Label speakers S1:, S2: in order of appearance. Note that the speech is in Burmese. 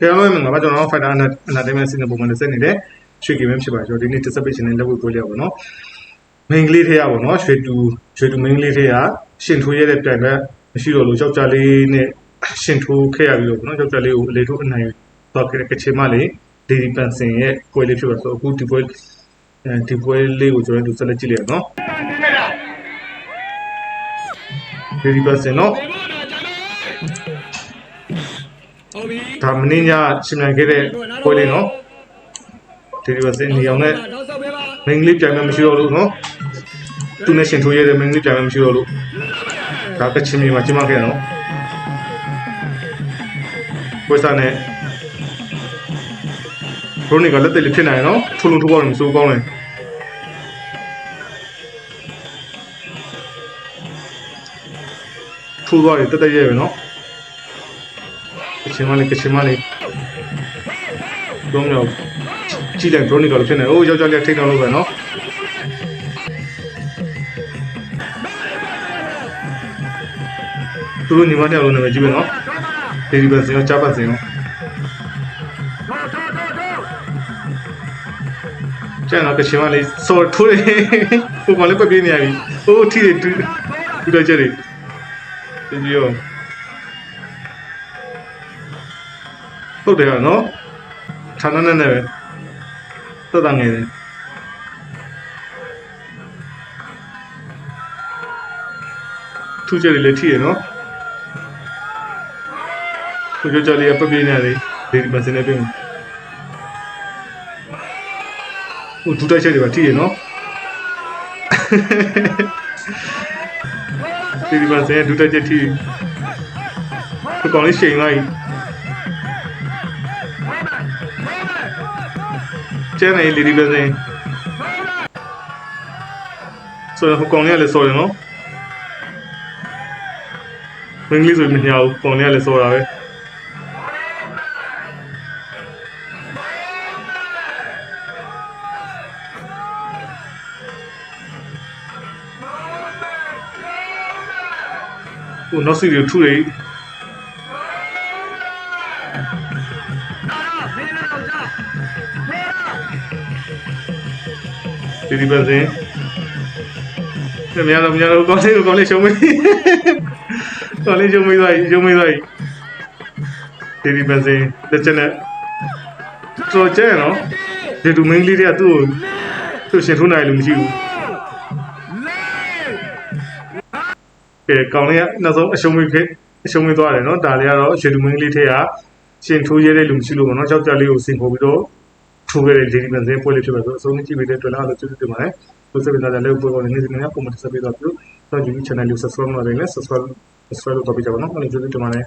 S1: တရားလုံးမင်္ဂလာပါကျွန်တော် Fighter Entertainment စီစဉ်ပုံမှန်နဲ့ဆက်နေတဲ့ရွှေကီမင်းဖြစ်ပါကျွန်တော်ဒီနေ့ dissertation နဲ့လက်ဝဲပွဲလေးပါနော်မင်္ဂလေးထဲရပါတော့ရွှေတူရွှေတူမင်္ဂလေးထဲရရှင်ထိုးရတဲ့ပြိုင်ဘက်မရှိတော့လို့ယောက်ျားလေးနဲ့ရှင်ထိုးခဲ့ရပြီးတော့နော်ယောက်ျားလေးကိုအလေထိုးအနိုင်တော့ခဲ့တဲ့ကချင်မလေးဒေဒီပန်စင်ရဲ့ပွဲလေးဖြစ်ပါဆိုအခုဒီပွဲအဲဒီပွဲလေးကိုကျွန်တော်တို့ဆက်လက်ကြည့်လိုက်ရအောင်နော် ဒေဒီပန်စင်နော်
S2: ဟုတ်ပြီ
S1: ဒါမင်းညရှင်မြန်ခဲ့တဲ့ပွဲလေးနော်ဒီဒီပါစင်နေအောင်နဲ့
S2: နောက်ဆောက်ပေးပါ
S1: မင်းကလေးပြန်မမရှိတော့လို့နော်သူနဲ့ရှင်ထိုးရတဲ့မင်းကလေးပြန်မမရှိတော့လို့ဒါကချင်းမြေမှာကျမခဲ့နော်ပွဲစားနဲ့ဘရိုနီကလက်တယ်လေးဖြစ်နေတယ်နော်ထိုးလုံးထိုးပေါက်လို့မစိုးကောင်းတယ် ထိုးသွားတယ်တက်တက်ရဲပဲနော်ကချင်းမလေးကချင်းမလေးတော့မြောက်ကြည့်လိုက်ဘရိုနီကလည်းဖြစ်နေအိုးယောက်ျားလေးထိတ်တော့လို့ပဲနော်သူတို့ညီမတယောက်လုံးနာမည်ကြည့်ပဲနော်ဒေဒီဘတ်စင်ရောချာဘတ်စင်ရောကျန်တော့ကချင်မလေးစော်ထိုးတယ်ဟိုကောင်လေးပပြေးနေရပြီဟိုထီတူတူတော့ကြတယ် ဒီရောဟုတ်တယ်နော်ဌာနနဲ့နဲ့ပဲသက်တာငယ်တယ်ထူးကြတယ်လည်းထီရနော်ထူးကြကြလေးပပြေးနေရတယ်ဒီမစင်းနေပြီဟိုဒူတိုက်ချက်တွေပါထီရနော် ဒီဒီမစင်းဒူတိုက်ချက်ထီဒီကောင်လေးရှိန်လိုက်ကျန်နေလီဒီပဲစင်းဆိုတော့ဟိုကောင်လေးကလည်းစော်တယ်နော်မင်္ဂလိဆိုမညာဘူးကောင်လေးကလည်းစော်တာပဲ ဟိုနောက်စီတွေထူတယ်ဒီဒီပဲစင်းမများတော့မများတော့ကောင်းလေးကောင်းလေးရှုံးမေးကောင်းလေးရှုံးမေးသွားရှုံးမေးသွားဒီဒီပဲစင်းလက်ချက်နဲ့တော်ကျဲနော်ဒီဒူမင်းလေးတွေကသူ့ကိုသူ့ရှင်ထုံးနိုင်လို့မရှိဘူး ကဲကောင်းလေးကနောက်ဆုံးအရှုံးမေးဖြစ်အရှုံးမေးသွားတယ်နော်ဒါလေးကတော့ရွှေဒူမင်းလေးထဲကရှင်ထိုးရဲတဲ့လူမရှိလို့ပေါ့နော်ကြောက်ကြလေးကိုစင်ခေါ်ပြီးတော့ထိုးခဲ့တဲ့ဒီဒီပဲစင်းပွဲလေးဖြစ်ပါဆိုအဆုံးကြည့်ပြီးတဲ့အတွက်လည်းအားလုံးကျေးဇူးတင်ပါတယ်လို့ဆက်ပြီးတော့လည်းပွဲပေါ်နေနေနေပုံမှန်ဆက်ပြီးတော့ပြုတော့ YouTube channel ကို subscribe လုပ်နေတယ် subscribe subscribe လုပ်တော့ပြကြပါနော်အဲ့လိုကျေးဇူးတင်ပါတယ်